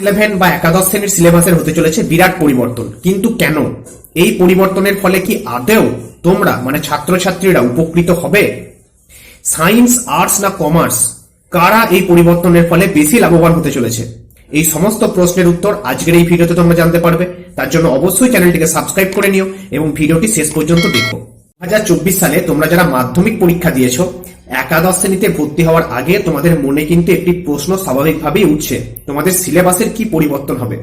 Eleven বা একাদশ শ্রেণির সিলেবাসের হতে চলেছে বিরাট পরিবর্তন। কিন্তু কেন? এই পরিবর্তনের ফলে কি আদেও তোমরা মানে ছাত্রছাত্রীরা উপকৃত হবে? সায়েন্স, আর্টস না কমার্স? কারা এই পরিবর্তনের ফলে বেশি লাভবান হতে চলেছে? এই সমস্ত প্রশ্নের উত্তর আজকের এই ভিডিওতে তোমরা জানতে পারবে। তার জন্য অবশ্যই চ্যানেলটিকে সাবস্ক্রাইব করে নিও এবং ভিডিওটি শেষ পর্যন্ত দেখো। চব্বিশ সালে তোমরা যারা মাধ্যমিক পরীক্ষা দিয়েছ একাদশ শ্রেণীতে ভর্তি হওয়ার আগে তোমাদের মনে কিন্তু একটি প্রশ্ন স্বাভাবিকভাবেই উঠছে। তোমাদের সিলেবাসের কি পরিবর্তন হবে?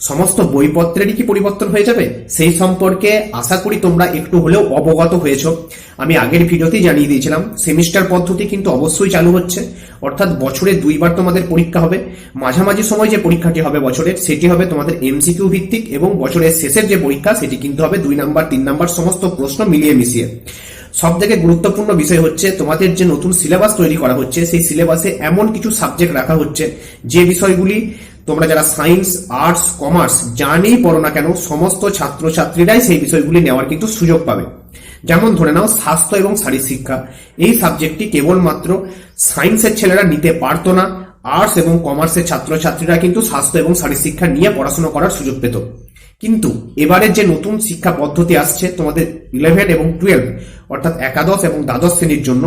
সমস্ত বইপত্রেরই কি পরিবর্তন হয়ে যাবে? সেই সম্পর্কে আশা করি তোমরা একটু হলেও অবগত হয়েছ। আমি আগের ভিডিওতেই জানিয়ে দিয়েছিলাম, সেমিস্টার পদ্ধতি কিন্তু অবশ্যই চালু হচ্ছে। অর্থাৎ বছরে দুইবার তোমাদের পরীক্ষা হবে। মাঝামাঝি সময় যে পরীক্ষাটি হবে বছরের, সেটি হবে তোমাদের এমসিকিউ ভিত্তিক এবং বছরের শেষের যে পরীক্ষা, সেটি কিন্তু হবে দুই নাম্বার, তিন নাম্বার, সমস্ত প্রশ্ন মিলিয়ে মিশিয়ে। সব থেকে গুরুত্বপূর্ণ বিষয় হচ্ছে, তোমাদের যে নতুন সিলেবাস তৈরি করা হচ্ছে, সেই সিলেবাসে এমন কিছু সাবজেক্ট রাখা হচ্ছে, যে বিষয়গুলি তোমরা যারা সায়েন্স আর্টস কমার্স জানেই পড়ো না কেন, সমস্ত ছাত্রছাত্রীরাই সেই বিষয়গুলি নেওয়ার কিন্তু সুযোগ পাবে। যেমন ধরে নাও, স্বাস্থ্য এবং শারীর শিক্ষা। এই সাবজেক্টটি কেবলমাত্র সায়েন্সের ছেলেরা নিতে পারতো না আর্টস এবং কমার্সের ছাত্রছাত্রীরা কিন্তু স্বাস্থ্য এবং শারীর শিক্ষা নিয়ে পড়াশোনা করার সুযোগ পেত। কিন্তু এবারের যে নতুন শিক্ষা পদ্ধতি আসছে তোমাদের ইলেভেন এবং টুয়েলভ অর্থাৎ একাদশ এবং দ্বাদশ শ্রেণির জন্য,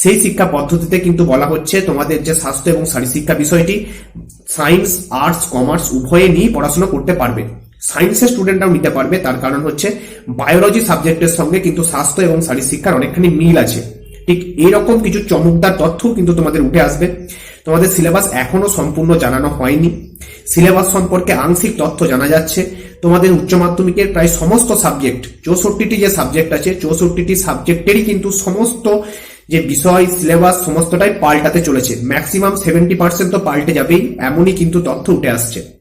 সেই শিক্ষা পদ্ধতিতে কিন্তু বলা হচ্ছে তোমাদের যে স্বাস্থ্য এবং শারীর শিক্ষা বিষয়টি সায়েন্স আর্টস কমার্স উভয়ে নিয়ে পড়াশোনা করতে পারবে। সায়েন্সের স্টুডেন্টরাও নিতে পারবে, তার কারণ হচ্ছে বায়োলজি সাবজেক্টের সঙ্গে কিন্তু স্বাস্থ্য এবং শারীর শিক্ষার অনেকখানি মিল আছে। ঠিক এইরকম কিছু চমকদার তথ্য কিন্তু তোমাদের উঠে আসবে। তোমাদের সিলেবাস এখনও সম্পূর্ণ জানানো হয়নি। সিলেবাস সম্পর্কে আংশিক তথ্য জানা যাচ্ছে। তোমাদের উচ্চ মাধ্যমিকের প্রায় সমস্ত সাবজেক্ট চৌষট্টিটি যে সাবজেক্ট আছে, চৌষট্টিটি সাবজেক্টেরই কিন্তু সমস্ত যে বিষয় সিলেবাস সমস্তটাই পাল্টাতে চলেছে। ম্যাক্সিমাম সেভেন্টি পার্সেন্ট তো পাল্টে যাবেই, এমনই কিন্তু তথ্য উঠে আসছে।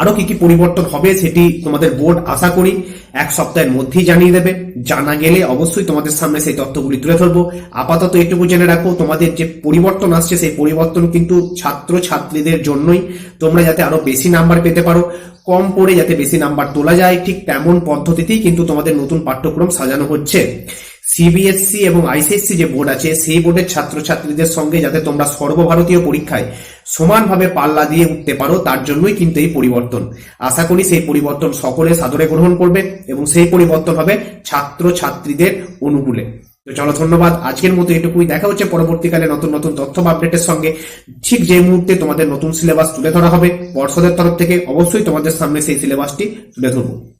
আরও কি কি পরিবর্তন হবে সেটি তোমাদের বোর্ড আশা করি এক সপ্তাহের মধ্যেই জানিয়ে দেবে। জানা গেলে অবশ্যই তোমাদের সামনে সেই তথ্যগুলি তুলে ধরবো। আপাতত এটুকু জেনে রাখো, তোমাদের যে পরিবর্তন আসছে সেই পরিবর্তন কিন্তু ছাত্র ছাত্রীদের জন্যই তোমরা যাতে আরও বেশি নাম্বার পেতে পারো। কম পড়ে যাতে বেশি নাম্বার তোলা যায়, ঠিক তেমন পদ্ধতিতেই কিন্তু তোমাদের নতুন পাঠ্যক্রম সাজানো হচ্ছে। সিবিএসসি এবং আইসিএসসি যে বোর্ড আছে, সেই বোর্ডের ছাত্রছাত্রীদের সঙ্গে যাতে তোমরা সর্বভারতীয় পরীক্ষায় সমানভাবে পাল্লা দিয়ে উঠতে পারো, তার জন্যই কিন্তু এই পরিবর্তন। আশা করি সেই পরিবর্তন সকলে সাদরে গ্রহণ করবে এবং সেই পরিবর্তন হবে ছাত্র ছাত্রীদের অনুকূলে। তো চলো, ধন্যবাদ। আজকের মতো এটুকুই। দেখা হচ্ছে পরবর্তীকালে নতুন নতুন তথ্য বা আপডেটের সঙ্গে। ঠিক যে মুহূর্তে তোমাদের নতুন সিলেবাস তুলে ধরা হবে, পর্ষদের তরফ থেকে অবশ্যই তোমাদের সামনে সেই সিলেবাসটি তুলে ধরবো।